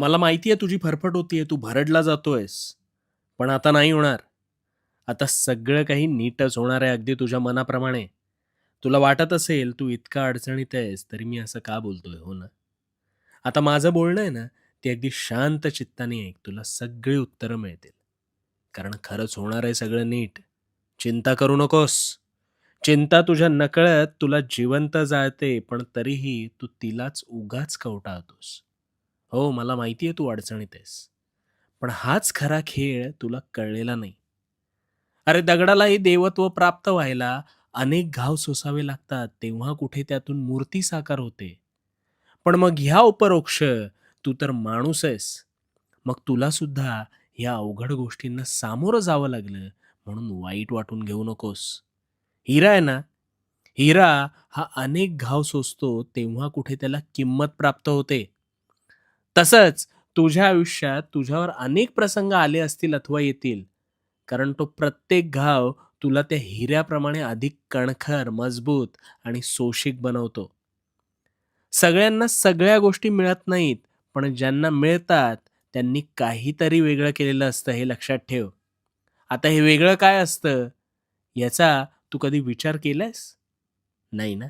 मला माहिती आहे तुझी फरफट होतीये, तू भरडला जातोयस. पण आता नाही होणार. आता सगळं काही नीटच होणार आहे अगदी तुझ्या मनाप्रमाणे. तुला वाटत असेल तू इतका अडचणीत आहेस, तरी मी असं का बोलतोय, हो ना? आता माझं बोलणं आहे ना, ते अगदी शांत चित्ताने ऐक. तुला सगळी उत्तरं मिळतील. कारण खरंच होणार आहे सगळं नीट. चिंता करू नकोस. चिंता तुझ्या नकळत तुला जिवंत जाळते, पण तरीही तू तिलाच उगाच कवटाळतोस. हो, मला माहिती आहे तू अडचणीत आहेस. पण हाच खरा खेळ तुला कळलेला नाही. अरे दगडालाही देवत्व प्राप्त व्हायला अनेक घाव सोसावे लागतात, तेव्हा कुठे त्यातून मूर्ती साकार होते. पण मग ह्या उपरोक्ष तू तर माणूस आहेस. मग तुला सुद्धा ह्या अवघड गोष्टींना सामोरं जावं लागलं, म्हणून वाईट वाटून घेऊ नकोस. हिरा आहे ना, हिरा हा अनेक घाव सोसतो, तेव्हा कुठे त्याला किंमत प्राप्त होते. तसंच तुझ्या आयुष्यात तुझ्यावर अनेक प्रसंग आले असतील अथवा येतील. कारण तो प्रत्येक घाव तुला त्या हिऱ्याप्रमाणे अधिक कणखर, मजबूत आणि सोशिक बनवतो. सगळ्यांना सगळ्या गोष्टी मिळत नाहीत, पण ज्यांना मिळतात त्यांनी काहीतरी वेगळं केलेलं असतं, हे लक्षात ठेव. आता हे वेगळं काय असतं, याचा तू कधी विचार केलायस? नाही ना?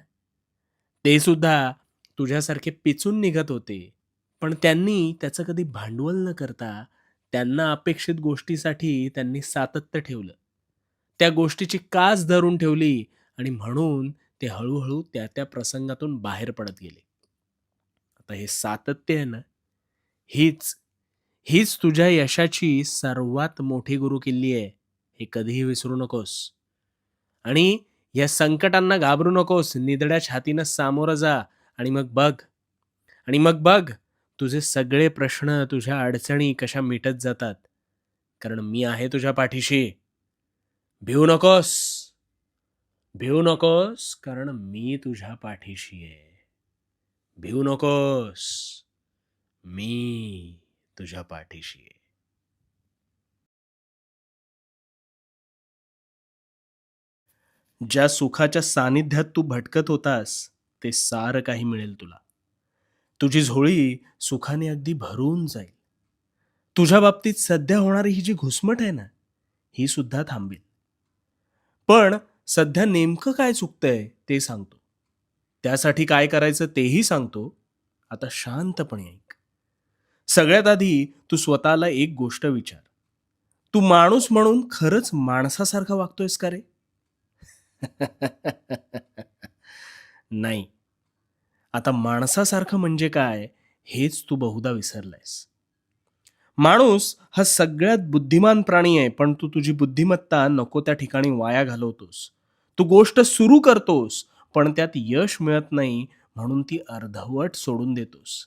ते सुद्धा तुझ्यासारखे पिचून निघत होते. पण त्यांनी त्याचं कधी भांडवल न करता, त्यांना अपेक्षित गोष्टीसाठी त्यांनी सातत्य ठेवलं. त्या गोष्टीची कास धरून ठेवली आणि म्हणून ते हळूहळू त्या त्या प्रसंगातून बाहेर पडत गेले. आता हे सातत्य आहे ना, हीच हीच तुझ्या यशाची सर्वात मोठी गुरुकिल्ली आहे. हे कधीही विसरू नकोस. आणि या संकटांना घाबरू नकोस. निदड्या छातीनं सामोरं जा आणि मग बघ आणि मग बघ तुझे सगळे प्रश्न, तुझ्या अडचणी कशा मिटत जातात. कारण मी आहे तुझ्या पाठीशी. भिवू नकोस. भिवू नकोस, कारण मी तुझ्या पाठीशी आहे. भिवू नकोस. मी तुझ्या पाठीशी आहे. ज्या सुखाच्या सानिध्यात तू भटकत होतास, ते सारं काही मिळेल तुला. तुझी झोळी सुखाने अगदी भरून जाईल. तुझ्या बाबतीत सध्या होणारी ही जी घुसमट आहे ना, ही सुद्धा थांबेल. पण सध्या नेमकं काय चुकतंय ते सांगतो. त्यासाठी काय करायचं तेही सांगतो. आता शांतपणे ऐक. सगळ्यात आधी तू स्वतःला एक गोष्ट विचार. तू माणूस म्हणून खरंच माणसासारखा वागतोयस का रे? नाही. आता माणसासारखं म्हणजे काय हेच तू बहुधा विसरलायस. माणूस हा सगळ्यात बुद्धिमान प्राणी आहे, पण तू तुझी बुद्धिमत्ता नको त्या ठिकाणी वाया घालवतोस. तू गोष्ट सुरू करतोस, पण त्यात यश मिळत नाही म्हणून ती अर्धवट सोडून देतोस.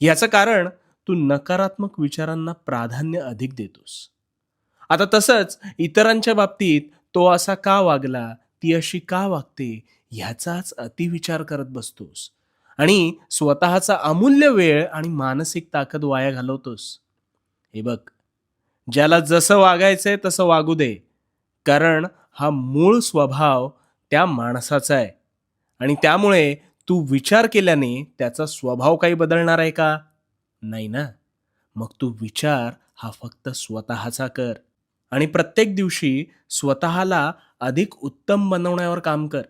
याचं कारण तू नकारात्मक विचारांना प्राधान्य अधिक देतोस. आता तसंच इतरांच्या बाबतीत तो असा का वागला, ती अशी का वागते, ह्याचाच अतिविचार करत बसतोस आणि स्वतःचा अमूल्य वेळ आणि मानसिक ताकद वाया घालवतोस. हे बघ, ज्याला जसं वागायचंय तसं वागू दे. कारण हा मूळ स्वभाव त्या माणसाचा आहे आणि त्यामुळे तू विचार केल्याने त्याचा स्वभाव काही बदलणार आहे का? नाही ना. मग तू विचार हा फक्त स्वतःचा कर आणि प्रत्येक दिवशी स्वतःला अधिक उत्तम बनवण्यावर काम कर.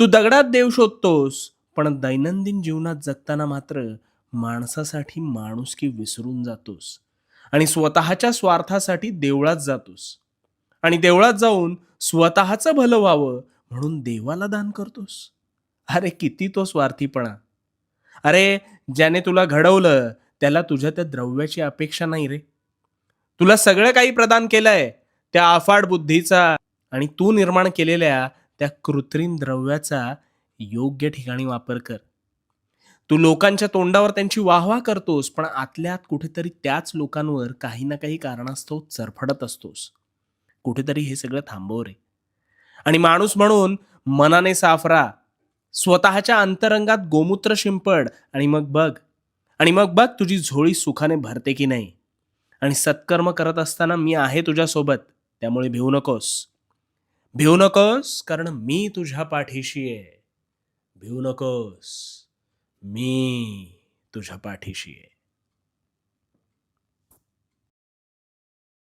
तू दगडात देव शोधतोस, पण दैनंदिन जीवनात जगताना मात्र माणसासाठी माणुसकी विसरून जातोस आणि स्वतःच्या स्वार्थासाठी देवळात जातोस आणि देवळात जाऊन स्वतःचं भलं व्हावं म्हणून देवाला दान करतोस. अरे किती तो स्वार्थीपणा. अरे ज्याने तुला घडवलं त्याला तुझ्या त्या द्रव्याची अपेक्षा नाही रे. तुला सगळं काही प्रदान केलंय त्या अफाट बुद्धीचा आणि तू निर्माण केलेल्या त्या कृत्रिम द्रव्याचा योग्य ठिकाणी वापर कर. तू लोकांच्या तोंडावर त्यांची वाहवा करतोस, पण आतल्यात कुठेतरी त्याच लोकांवर काही ना काही कारणास्तव चरफडत असतोस. कुठेतरी हे सगळं थांबव रे. आणि माणूस म्हणून मनाने साफ राहा. स्वतःच्या अंतरंगात गोमूत्र शिंपड आणि मग बघ आणि मग बघ तुझी झोळी सुखाने भरते की नाही. आणि सत्कर्म करत असताना मी आहे तुझ्यासोबत. त्यामुळे भिवू नकोस. भिवू नकोस, कारण मी तुझ्या पाठीशी आहे. भिवू नकोस. मी तुझ्या पाठीशी आहे.